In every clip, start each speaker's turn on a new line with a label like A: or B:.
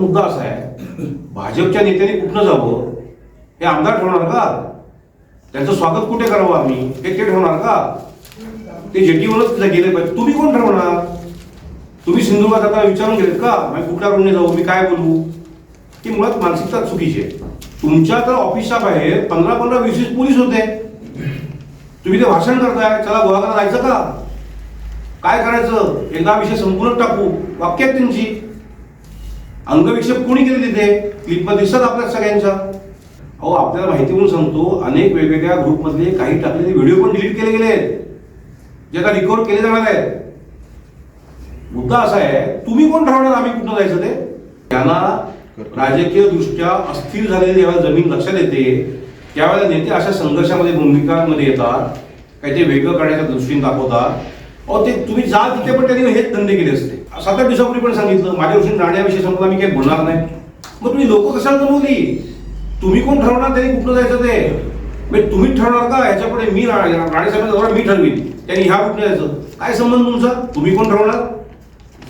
A: मुद्दा असा आहे. भाजपच्या नेत्याने कुठनं जावं? हे आमदार ठेवणार का? त्यांचं स्वागत कुठे करावं आम्ही? हे ते ठेवणार का? ते जेटीवरच तिथे गेले पाहिजे. तुम्ही कोण ठरवणार? तुम्ही सिंधुदुर्गात आता विचारून गेलेत का? मी कुठल्या रोडने जाऊ? मी काय बोलू? ही मुळात मानसिकता चुकीची आहे. तुमच्या तर ऑफिसच्या बाहेर पंधरा पंधरा वीस वीस पोलीस होते. तुम्ही ते भाषण करताय. चला गोवाकडे जायचं का? काय करायचं? एकदा विषय संपूर्ण टाकू. वाक्य तुमची त्यांची. अंगविक्षेप कोणी केले तिथे? क्लिपमध्ये दिसत आपल्या सगळ्यांच्या. अहो आपल्याला माहिती म्हणून सांगतो अनेक वेगवेगळ्या ग्रुपमधले काही टाकलेले व्हिडिओ पण डिलीट केले गेले आहेत जे आता रिकवर केले जाणार आहेत. मुद्दा असा आहे तुम्ही कोण ठरवणार आम्ही कुठं जायचं ते? त्यांना राजकीय दृष्ट्या अस्थिर झालेली जेव्हा जमीन लक्षात येते त्यावेळेला नेते अशा संघर्षामध्ये भूमिकांमध्ये येतात. काही ते वेगळं करण्याच्या दृष्टीने दाखवतात. अहो ते तुम्ही जा तिथे पण त्यांनी हेच धंदे केले असते. सात आठ दिवसापूर्वी पण सांगितलं माझ्या दृष्टीने नाण्याविषयी समजा मी काही बोलणार नाही. मग तुम्ही लोक कशाला जमवली तुम्ही कोण ठरवणार त्यांनी कुठलं जायचं ते? म्हणजे तुम्ही ठरवणार का? ह्याच्यापुढे मी रा- मी ठरवीन. त्यांनी ह्या कुठे जायचं? काय संबंध तुमचा? तुम्ही कोण ठरवणार?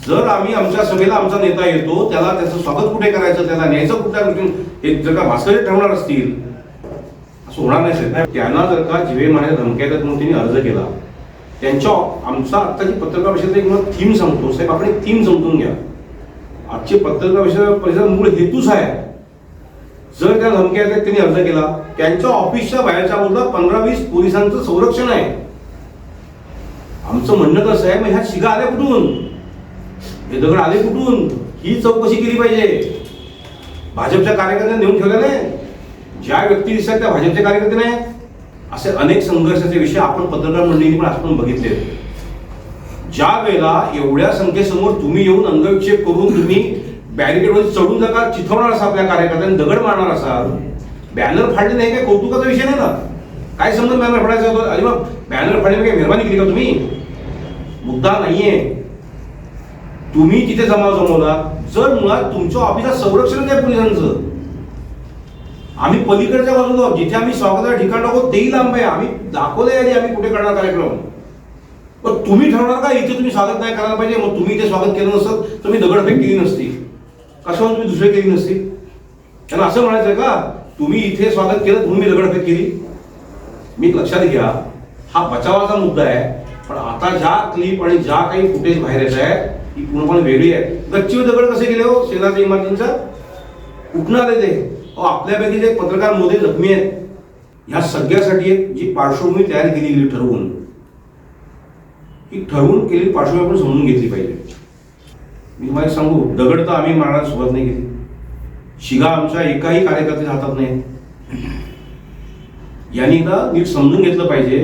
A: जर आम्ही आमच्या सभेला आमचा नेता येतो त्याला त्याचं स्वागत कुठे करायचं त्याला न्यायचं कुठल्या गोष्टी हे जर का भास्कर ठरवणार असतील असं होणार नाही त्यांना जर का जीवे माझ्या धमक्या म्हणून त्यांनी अर्ज केला त्यांच्या आमचा आत्ताची पत्रकार परिषदेचा एक थीम सांगतो साहेब आपण एक थीम समजून घ्या. आजची पत्रकार परिषद परिषद मूळ हेतूच आहे? जर त्या धमक्या त्यांनी अर्ज केला. त्यांच्या ऑफिसच्या बाहेरच्या बाजूला पंधरा वीस पोलिसांचं संरक्षण आहे. आमचं म्हणणं कसं आहे? मग ह्या शिगा आल्या कुठून? हे दगड आले कुठून? ही चौकशी केली पाहिजे. भाजपच्या कार्यकर्त्यांना नेऊन ठेवलं नाही. ज्या व्यक्ती दिसतात त्या भाजपचे कार्यकर्ते नाही असे अनेक संघर्षाचे विषय आपण पत्रकार मंडळींनी पण आपण बघितले ज्या वेळेला एवढ्या संख्येसमोर तुम्ही येऊन अंगविक्षेप करून तुम्ही बॅरिकेडवर चढून जर चिथवणार असा आपल्या कार्यकर्त्यांनी दगड मारणार असाल बॅनर फाडले नाही काय? कौतुकाचा विषय नाही ना? काय संबंध बॅनर फाडायचा अरे अजिबात बॅनर फाडले काय मेहरबानी केली का तुम्ही? मुद्दा नाहीये. तुम्ही तिथे जमा जमवला. जर मुळात तुमच्या ऑफिसात संरक्षण नाही पोलिसांचं आम्ही पलीकडच्या बाजूला आहोत. जिथे आम्ही स्वागताचं ठिकाण टाकू तेही लांब आहे. आम्ही दाखवले आधी आम्ही कुठे करणार कार्यक्रम. पण तुम्ही ठरवणार का? इथे तुम्ही स्वागत नाही करायला पाहिजे. मग तुम्ही इथे स्वागत केलं नसतं तुम्ही दगडफेक केली नसती. कशावर तुम्ही दुसरी केली नसती? त्यांना असं म्हणायचं का? तुम्ही इथे स्वागत केलं म्हणून मी दगडफेक केली. मी लक्षात घ्या हा बचावाचा मुद्दा आहे. पण आता ज्या क्लिप आणि ज्या काही फुटेज बाहेर येत आहेत ती पूर्णपणे वेगळी आहे गच्चीवर दगड कसे गेले हो? सेनाच्या इमारतींचा? उठणार आले ते? आपल्यापैकी जे पत्रकार मोदी जखमी आहेत ह्या सगळ्यासाठी एक जी पार्श्वभूमी तयार केली गेली ठरवून ही ठरवून केलेली पार्श्वभूमी आपण समजून घेतली पाहिजे. मी तुम्हाला सांगू दगड तर आम्ही मारायला सुरुवात नाही केली. शिगा आमच्या एकाही कार्यकर्त्याच्या हातात नाही. यांनी एकदा नीट समजून घेतलं पाहिजे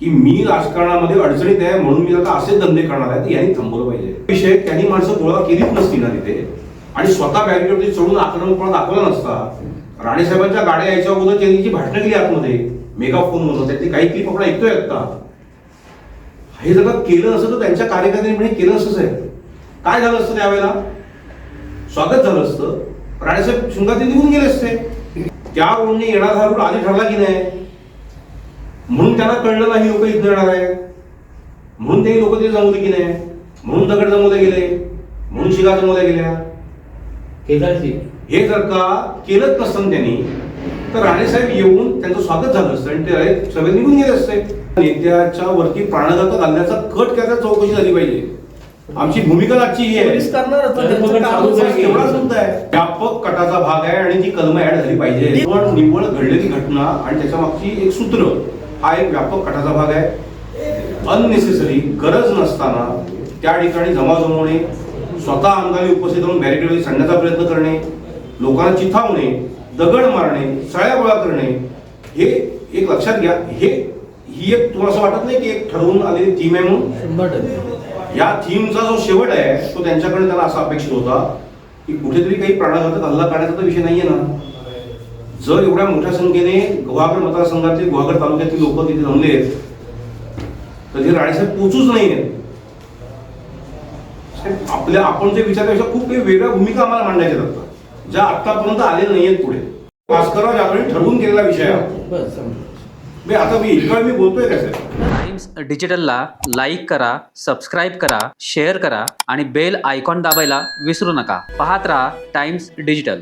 A: की मी राजकारणामध्ये अडचणीत आहे म्हणून मी आता असे धंदे करणार आहे तर यांनी थांबवलं पाहिजे. विषय त्यांनी माणसं गोळा केलीच नसती ना तिथे. आणि स्वतः बॅरिकेडवरती चढून आक्रमकपणा दाखवला नसता. राणेसाहेबांच्या गाड्या यायच्या अगोदर त्यांनी जी भाषणं केली आतमध्ये. मेगाफोन म्हणून त्यातली काही क्लिप आपण ऐकतोय आता. हे जर केलं असं तर त्यांच्या कार्यकर्त्यांनी हे केलं असंच आहे काय झालं असतं त्यावेळेला? स्वागत झालं असतं. राणेसाहेब शृंगात निघून गेले असते. त्या रोडने येणार हा रोड आधी ठरला की नाही? म्हणून त्यांना कळलं नाही लोक इथं येणार आहे म्हणून ते लोक ते जमवले की नाही? म्हणून दगड जमवले गेले. म्हणून शिगा जमवल्या गेल्या. हे जर का केलंच नसतं त्यांनी तर राणेसाहेब येऊन त्यांचं स्वागत झालं असतं आणि ते सभेत निघून गेले असते. नेत्याच्या वरती प्राणघातक आणण्याचा कट काय चौकशी झाली पाहिजे. आमची भूमिका आजची ही
B: त्यांचं
A: आहे. व्यापक कटाचा भाग आहे आणि ती कलम ऍड झाली पाहिजे. पण निव्वळ घडलेली घटना आणि त्याच्या मागची एक सूत्र हा एक व्यापक कटाचा भाग आहे. अननेसेसरी गरज नसताना त्या ठिकाणी जमा जमवणे स्वतः आमदारी उपस्थित राहून बॅरिकेडमध्ये सांडण्याचा प्रयत्न करणे लोकांना चिथावणे दगड मारणे सळ्या गोळा करणे हे एक लक्षात घ्या. हे ही एक तुम्हाला असं वाटत नाही की एक ठरवून आलेली थीम आहे म्हणून? या थीमचा जो शेवट आहे तो त्यांच्याकडे त्याला असा अपेक्षित होता की कुठेतरी काही प्राणघातक हल्ला करण्याचा तर विषय नाहीये ना. जर एवढ्या मोठ्या संख्येने गुहागर मतदारसंघातले गुहागर तालुक्यातील लोक तिथे जमले तर ते राणेसाहेब पोचूच नाहीये साहेब, आपल्या आपण जे विचारल्यापेक्षा खूप काही वेगळ्या भूमिका आम्हाला मांडायच्या असतात ज्या आतापर्यंत आलेल्या नाहीयेत पुढे. भास्करराव यावेळी ठरवून केलेला विषय आहे
B: बस समजा.
A: आता मी इतका वेळ मी बोलतोय का साहेब
B: नाही
C: टाइम्स डिजिटलला लाईक करा सबस्क्राईब करा शेअर करा आणि बेल आयकॉन दाबायला विसरू नका. पाहत रहा टाइम्स डिजिटल.